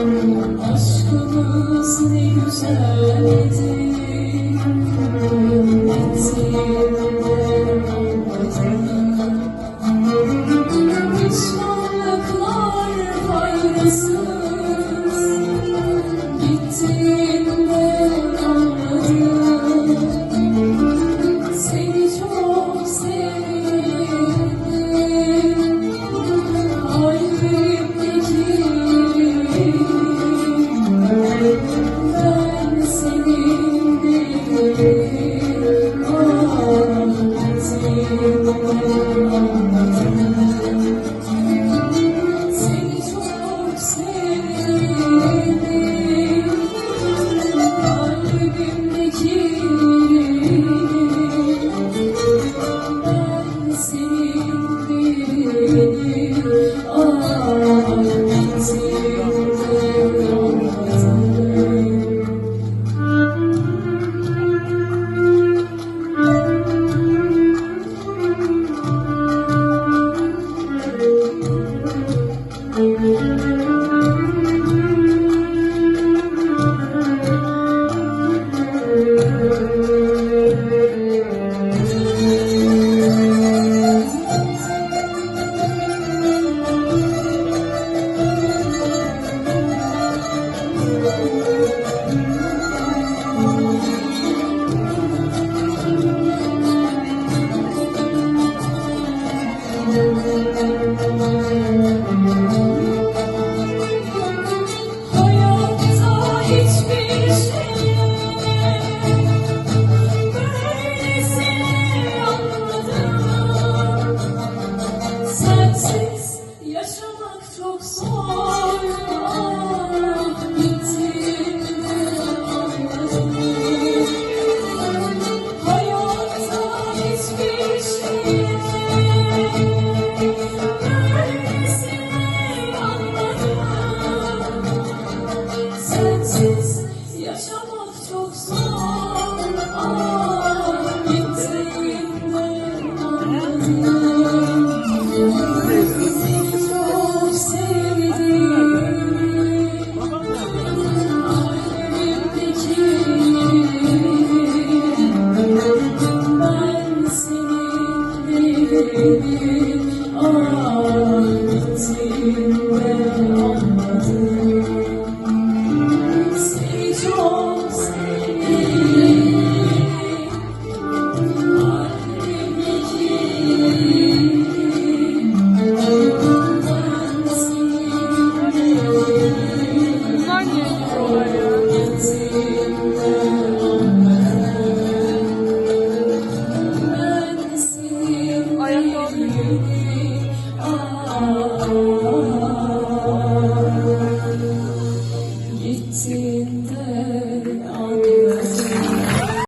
Aşkımız ne güzeldi Thank you.